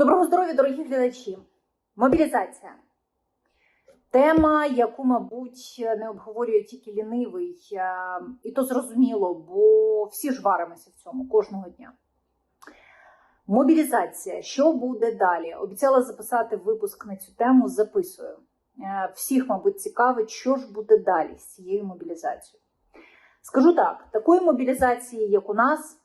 Доброго здоров'я, дорогі глядачі! Мобілізація. Тема, яку, мабуть, не обговорює тільки лінивий, і то зрозуміло, бо всі ж варимося в цьому кожного дня. Мобілізація. Що буде далі? Обіцяла записати випуск на цю тему, записую. Е, Всіх, мабуть, цікавить, що ж буде далі з цією мобілізацією. Скажу так: такої мобілізації, як у нас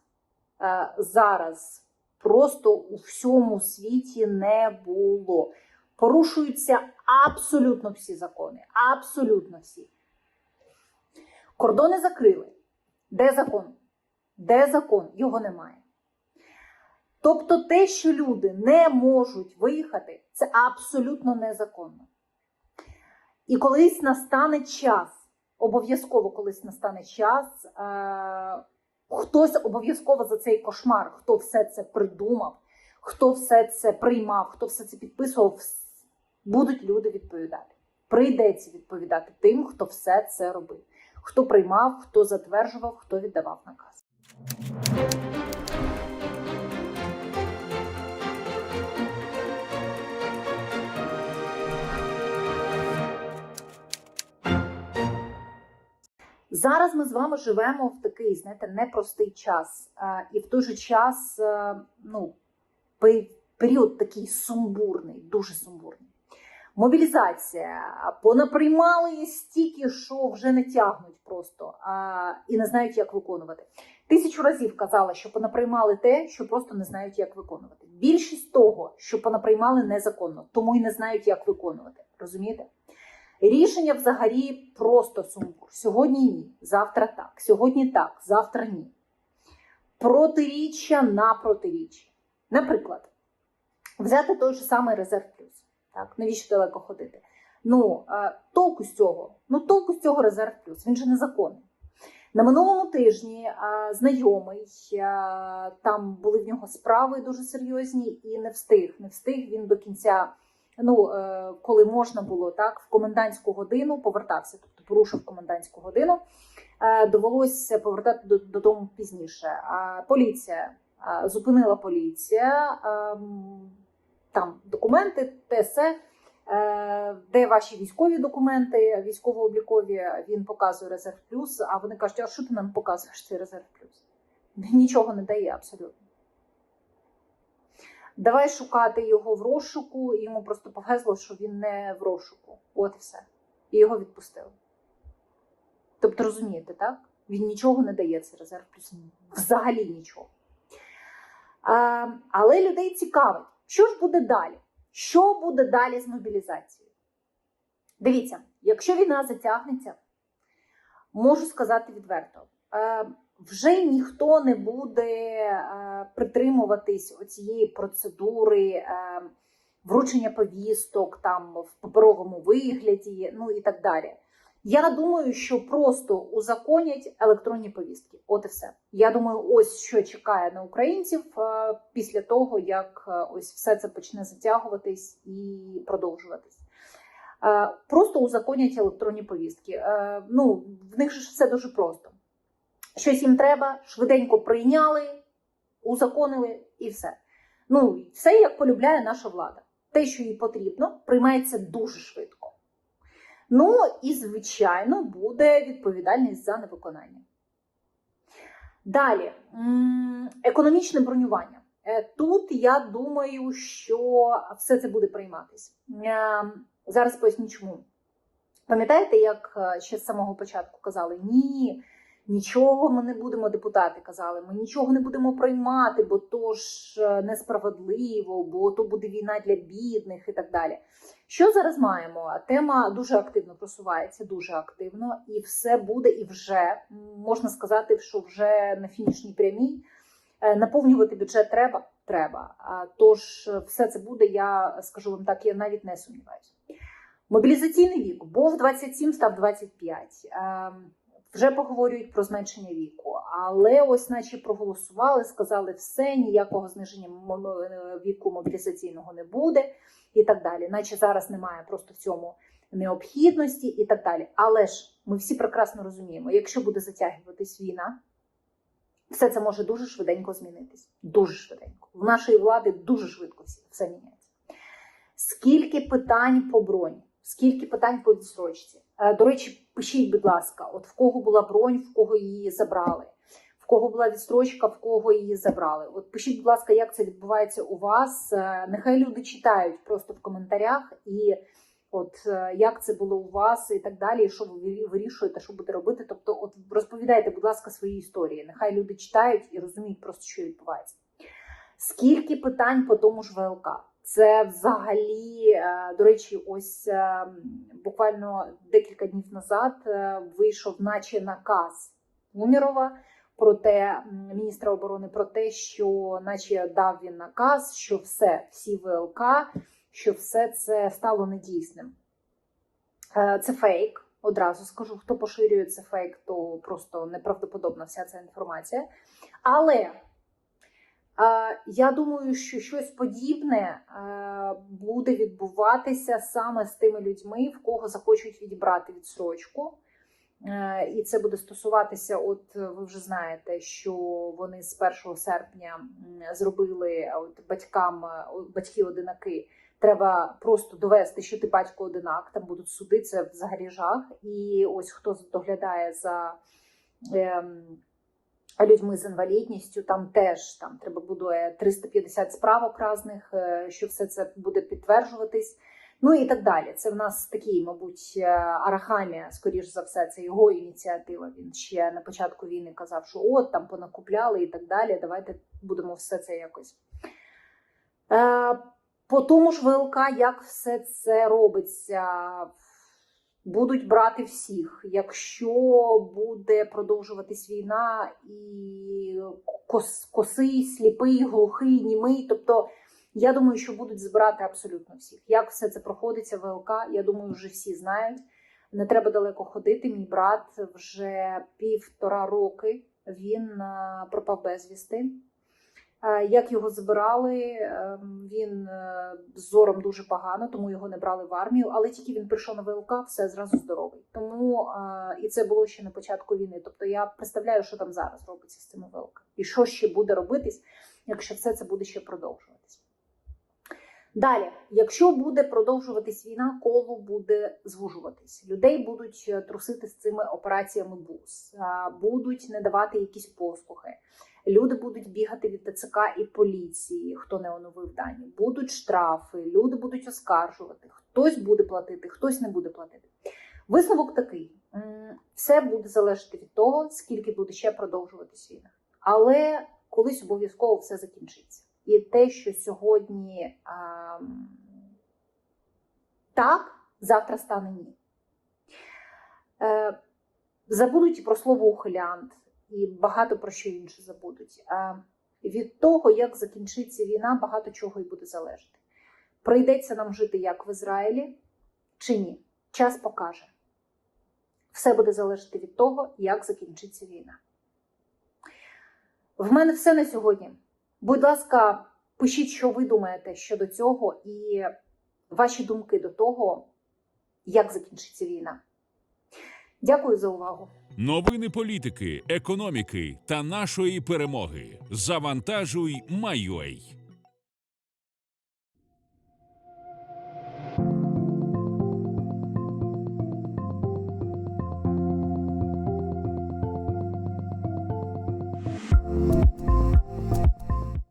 е, зараз, просто у всьому світі не було. Порушуються абсолютно всі закони. Абсолютно всі. Кордони закрили. Де закон? Де закон? Його немає. Тобто те, що люди не можуть виїхати, це абсолютно незаконно. І колись настане час, обов'язково колись настане час, е- хтось обов'язково за цей кошмар, хто все це придумав, хто все це приймав, хто все це підписував, будуть люди відповідати. Прийдеться відповідати тим, хто все це робив, хто приймав, хто затверджував, хто віддавав наказ. Зараз ми з вами живемо в такий, знаєте, непростий час. Е, І в той же час, е, ну, період такий сумбурний, дуже сумбурний. Мобілізація. Понаприймали стільки, що вже не тягнуть просто а, і не знають, як виконувати. Тисячу разів казала, що понаприймали те, що просто не знають, як виконувати. Більшість того, що понаприймали незаконно, тому і не знають, як виконувати. Розумієте? Рішення взагалі просто сумбур. Сьогодні ні, завтра так, сьогодні так, завтра ні. Протиріччя на протиріччя. Наприклад, взяти той же самий резерв плюс. Так, навіщо далеко ходити? Ну, е, толку з цього, ну толку з цього резерв плюс, він же незаконний. На минулому тижні е, знайомий, е, там були в нього справи дуже серйозні і не встиг. Не встиг він до кінця, ну, е, коли можна було, так, в комендантську годину повертався, тобто порушив комендантську годину. Е, довелося повертати додому пізніше. А поліція е, зупинила поліція. там документи, те все, е, де ваші військові документи, військово-облікові, він показує резерв плюс, а вони кажуть, а що ти нам показуєш цей резерв плюс? Нічого не дає абсолютно. Давай шукати його в розшуку, і йому просто повезло, що він не в розшуку. От і все. І його відпустили. Тобто, розумієте, так? Він нічого не дає цей резерв плюс. Взагалі нічого. А, але людей цікавить, що ж буде далі? Що буде далі з мобілізацією? Дивіться, якщо війна затягнеться, можу сказати відверто, е, вже ніхто не буде е, притримуватись оцієї процедури е, вручення повісток там в паперовому вигляді, ну і так далі. Я думаю, що просто узаконять електронні повістки. От і все. Я думаю, ось що чекає на українців е, після того, як ось все це почне затягуватись і продовжуватись. Просто узаконять електронні повістки. Ну, в них ж все дуже просто. Щось їм треба, швиденько прийняли, узаконили і все. Ну, все як полюбляє наша влада. Те, що їй потрібно, приймається дуже швидко. Ну і, звичайно, буде відповідальність за невиконання. Далі, економічне бронювання. Е, Тут я думаю, що все це буде прийматися. Е, Зараз поясню чому. Пам'ятаєте, як е, ще з самого початку казали: ні, нічого ми не будемо, депутати казали, ми нічого не будемо приймати, бо то ж е, несправедливо, бо то буде війна для бідних і так далі. Що зараз маємо? Тема дуже активно просувається, дуже активно, і все буде, і вже можна сказати, що вже на фінішній прямій Е, наповнювати бюджет треба. Треба. Тож е, все це буде, я скажу вам так, я навіть не сумніваюся. Мобілізаційний вік був 27, став 25. Е, Вже поговорюють про зменшення віку, але ось, наче проголосували, сказали все, ніякого зниження м- віку мобілізаційного не буде, і так далі. Наче зараз немає просто в цьому необхідності, і так далі. Але ж ми всі прекрасно розуміємо, якщо буде затягуватись війна, Все це може дуже швиденько змінитись. Дуже швиденько. В нашої влади дуже швидко все міняється. Скільки питань по броні? Скільки питань по відсрочці? Е, До речі, пишіть, будь ласка, от в кого була бронь, в кого її забрали, в кого була відстрочка, в кого її забрали. От пишіть, будь ласка, як це відбувається у вас. Е, Нехай люди читають просто в коментарях і. От е, як це було у вас і так далі, і що ви вирішуєте, що буде робити. Тобто, от розповідайте, будь ласка, свої історії. Нехай люди читають і розуміють просто, що відбувається. Скільки питань по тому ж ВЛК? Це взагалі, е, до речі, ось е, буквально декілька днів назад е, вийшов, наче наказ Умірова про те, міністра оборони, про те, що, наче дав він наказ, що все, всі ВЛК, що все це стало недійсним. Це фейк. Одразу скажу, хто поширює це фейк, то просто неправдоподобна вся ця інформація. Але я думаю, що щось подібне е, буде відбуватися саме з тими людьми, в кого захочуть відібрати відсрочку. Е, І це буде стосуватися, от ви вже знаєте, що вони з 1 серпня зробили е, от батькам, батьки-одинаки. Треба просто довести, що ти батько одинак, там будуть суди, це взагалі жах. І ось хто доглядає за ем, людьми з інвалідністю, там теж там треба буде 350 справок різних, е, що все це буде підтверджуватись. Ну і так далі. Це в нас такий, мабуть, е, Арахамія, скоріш за все, це його ініціатива. Він ще на початку війни казав, що от там понакупляли і так далі. Давайте будемо все це якось. Е, по тому ж ВЛК, як все це робиться, будуть брати всіх. Якщо буде продовжуватись війна і кос, косий, сліпий, глухий, німий, тобто я думаю, що будуть збирати абсолютно всіх. Як все це проходиться ВЛК, я думаю, вже всі знають. Не треба далеко ходити. Мій брат вже півтора роки він е, пропав безвісти. Е, Як його забирали, е, він е, зором дуже погано, тому його не брали в армію. Але тільки він прийшов на ВЛК, все зразу здоровий. Тому е, і це було ще на початку війни. Тобто я представляю, що там зараз робиться з цими ВЛК, і що ще буде робитись, якщо все це буде ще продовжуватись. Далі, якщо буде продовжуватись війна, коло буде звужуватись. Людей будуть е, трусити з цими операціями БУС, будуть не давати якісь послуги. Люди будуть бігати від ТЦК і поліції, хто не оновив дані. Будуть штрафи, люди будуть оскаржувати. Хтось буде платити, хтось не буде платити. Висновок такий: все буде залежати від того, скільки буде ще продовжуватись війна. Але колись обов'язково все закінчиться. І те, що сьогодні ам, так, завтра стане ні. Е, забудуть і про слово ухилянт, і багато про що інше забудуть. Е, від того, як закінчиться війна, багато чого і буде залежати. Прийдеться нам жити як в Ізраїлі чи ні. Час покаже. Все буде залежати від того, як закінчиться війна. В мене все на сьогодні. Будь ласка, пишіть, що ви думаєте щодо цього, і ваші думки до того, як закінчиться війна. Дякую за увагу. Новини політики, економіки та нашої перемоги. Завантажуй, Майой.